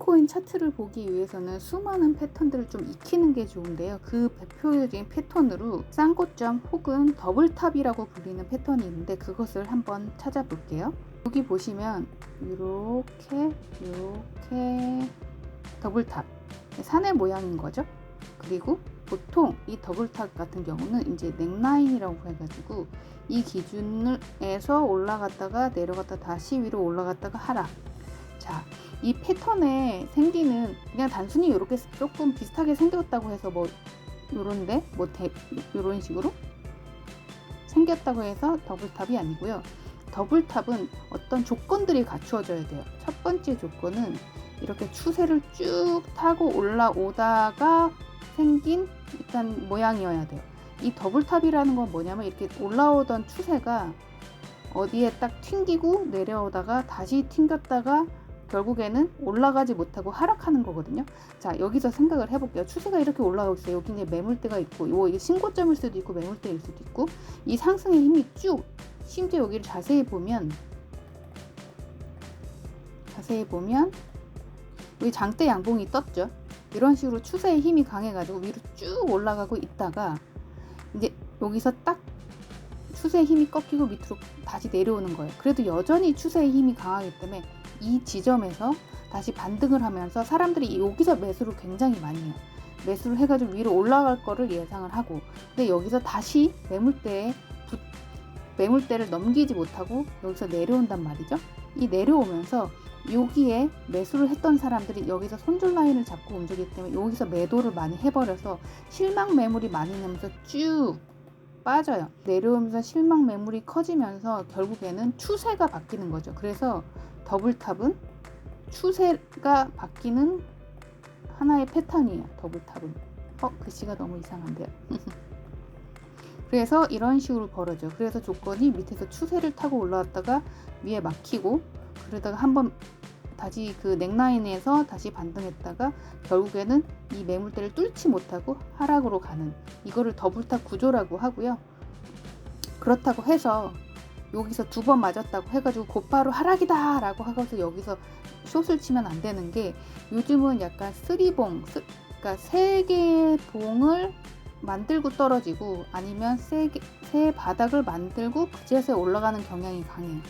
비트코인 차트를 보기 위해서는 수많은 패턴들을 좀 익히는 게 좋은데요. 그 대표적인 패턴으로 쌍고점 혹은 더블탑이라고 불리는 패턴이 있는데 그것을 한번 찾아볼게요. 여기 보시면 이렇게 이렇게 더블탑 산의 모양인 거죠. 그리고 보통 이 더블탑 같은 경우는 이제 넥라인이라고 해가지고 이 기준에서 올라갔다가 내려갔다 다시 위로 올라갔다가 하락. 자, 이 패턴에 생기는 그냥 단순히 이렇게 조금 비슷하게 생겼다고 해서 뭐 요런데 뭐 대, 요런 식으로 생겼다고 해서 더블탑이 아니고요. 더블탑은 어떤 조건들이 갖추어져야 돼요. 첫 번째 조건은 이렇게 추세를 쭉 타고 올라오다가 생긴 일단 모양이어야 돼요. 이 더블탑이라는 건 뭐냐면 이렇게 올라오던 추세가 어디에 딱 튕기고 내려오다가 다시 튕겼다가 결국에는 올라가지 못하고 하락하는 거거든요. 자, 여기서 생각을 해볼게요. 추세가 이렇게 올라가고 있어요. 여기 이제 매물대가 있고, 요 이게 신고점일 수도 있고, 매물대일 수도 있고, 이 상승의 힘이 쭉, 심지어 여기를 자세히 보면, 자세히 보면, 여기 장대 양봉이 떴죠. 이런 식으로 추세의 힘이 강해가지고 위로 쭉 올라가고 있다가, 이제 여기서 딱 추세의 힘이 꺾이고 밑으로 다시 내려오는 거예요. 그래도 여전히 추세의 힘이 강하기 때문에 이 지점에서 다시 반등을 하면서 사람들이 여기서 매수를 굉장히 많이 해요. 매수를 해가지고 위로 올라갈 거를 예상을 하고 근데 여기서 다시 매물대에 부, 매물대를 넘기지 못하고 여기서 내려온단 말이죠. 이 내려오면서 여기에 매수를 했던 사람들이 여기서 손절 라인을 잡고 움직이기 때문에 여기서 매도를 많이 해버려서 실망 매물이 많이 나면서 쭉 빠져요. 내려오면서 실망 매물이 커지면서 결국에는 추세가 바뀌는 거죠. 그래서 더블탑은 추세가 바뀌는 하나의 패턴이에요. 더블탑은. 어, 글씨가 너무 이상한데요. 그래서 이런 식으로 벌어져. 그래서 조건이 밑에서 추세를 타고 올라왔다가 위에 막히고 그러다가 한번 다시 그 넥라인에서 다시 반등했다가 결국에는 이 매물대를 뚫지 못하고 하락으로 가는 이거를 더블탑 구조라고 하고요. 그렇다고 해서 여기서 두 번 맞았다고 해가지고 곧바로 하락이다 라고 하고서 여기서 숏을 치면 안 되는 게 요즘은 약간 쓰리봉 쓰, 그러니까 세 개의 봉을 만들고 떨어지고 아니면 세, 개, 세 바닥을 만들고 그제서야 올라가는 경향이 강해요.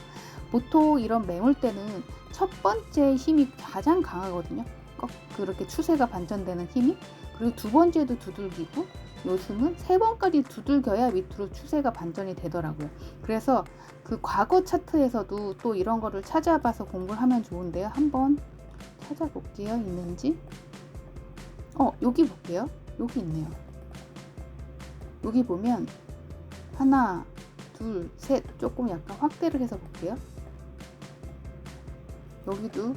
보통 이런 매물대는 첫 번째 힘이 가장 강하거든요. 꼭 그렇게 추세가 반전되는 힘이 그리고 두 번째도 두들기고 요즘은 세 번까지 두들겨야 밑으로 추세가 반전이 되더라고요. 그래서 그 과거 차트에서도 또 이런 거를 찾아봐서 공부를 하면 좋은데요. 한번 찾아볼게요. 있는지. 어, 여기 볼게요. 여기 있네요. 여기 보면 하나, 둘, 셋 조금 약간 확대를 해서 볼게요. 여기도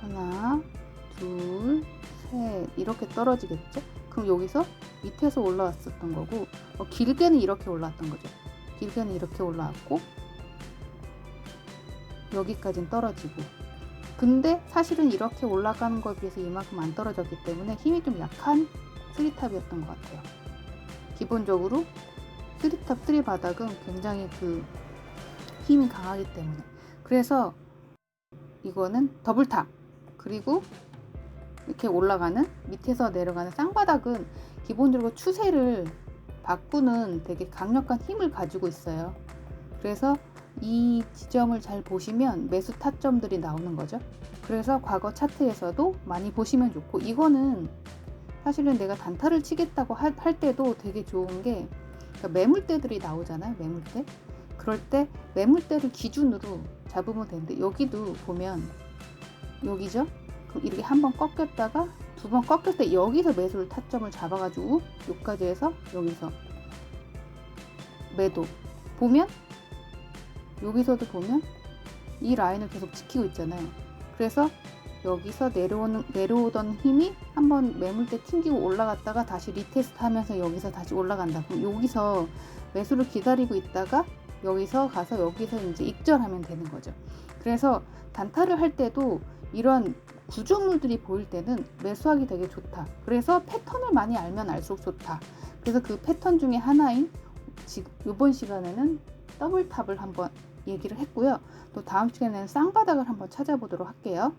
하나, 둘, 셋 이렇게 떨어지겠죠? 그럼 여기서 밑에서 올라왔었던 거고 어, 길게는 이렇게 올라왔던 거죠. 길게는 이렇게 올라왔고 여기까지는 떨어지고 근데 사실은 이렇게 올라가는 거에 비해서 이만큼 안 떨어졌기 때문에 힘이 좀 약한 쓰리탑이었던 것 같아요. 기본적으로 쓰리탑 쓰리 바닥은 굉장히 그 힘이 강하기 때문에 그래서 이거는 더블탑 그리고 이렇게 올라가는 밑에서 내려가는 쌍바닥은 기본적으로 추세를 바꾸는 되게 강력한 힘을 가지고 있어요. 그래서 이 지점을 잘 보시면 매수 타점들이 나오는 거죠. 그래서 과거 차트에서도 많이 보시면 좋고 이거는 사실은 내가 단타를 치겠다고 할, 할 때도 되게 좋은 게 그러니까 매물대들이 나오잖아요. 매물대. 그럴 때 매물대를 기준으로 잡으면 되는데 여기도 보면 여기죠. 이렇게 한 번 꺾였다가 두 번 꺾였을 때 여기서 매수를 타점을 잡아가지고 여기까지 해서 여기서 매도 보면 여기서도 보면 이 라인을 계속 지키고 있잖아요. 그래서 여기서 내려오는 내려오던 힘이 한번 매물대 튕기고 올라갔다가 다시 리테스트 하면서 여기서 다시 올라간다. 그럼 여기서 매수를 기다리고 있다가 여기서 가서 여기서 이제 익절하면 되는 거죠. 그래서 단타를 할 때도 이런 구조물들이 보일 때는 매수하기 되게 좋다. 그래서 패턴을 많이 알면 알수록 좋다. 그래서 그 패턴 중에 하나인 지금 이번 시간에는 더블탑을 한번 얘기를 했고요. 또 다음 시간에는 쌍바닥을 한번 찾아보도록 할게요.